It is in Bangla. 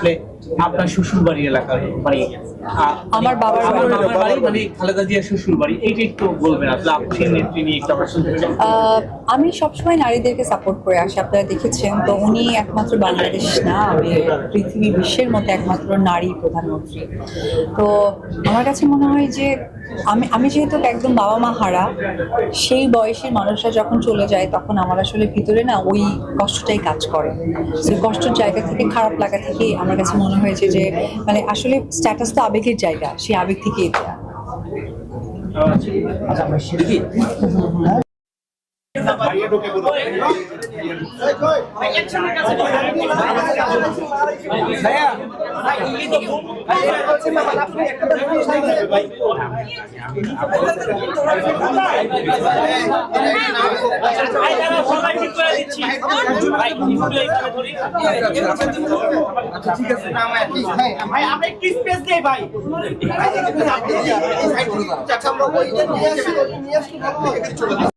আসলে আপনার শ্বশুর বাড়ি। এলাকার আ- আমার বাবার বাড়ি। বাবার বাড়ি মানে খালেদা জিয়ার শ্বশুর বাড়ি এইটা একটু বলবেন আসলে আপসের নেত্রী নিয়ে একটু আমরা আমি সবসময় নারীদেরকে সাপোর্ট করে আসি আপনারা দেখেছেন তো উনি একমাত্র বাংলাদেশ না আমি পৃথিবী বিশ্বের মধ্যে একমাত্র নারী প্রধানমন্ত্রী। তো আমার কাছে মনে হয় যে আমি আমি যেহেতু একদম বাবা মা হারা সেই বয়সের মানুষরা যখন চলে যায় তখন আমার আসলে ভিতরে না ওই কষ্টটাই কাজ করে। সেই কষ্টের জায়গা থেকে খারাপ লাগা থেকে আমার কাছে মনে হয়েছে যে মানে আসলে স্ট্যাটাস তো আবেগের জায়গা সেই আবেগ থেকে এটা। ভাই আমরা একটু স্পেস দেই ভাই। চাচা আমরা ওই নিয়ে আসি নিয়ে আসি।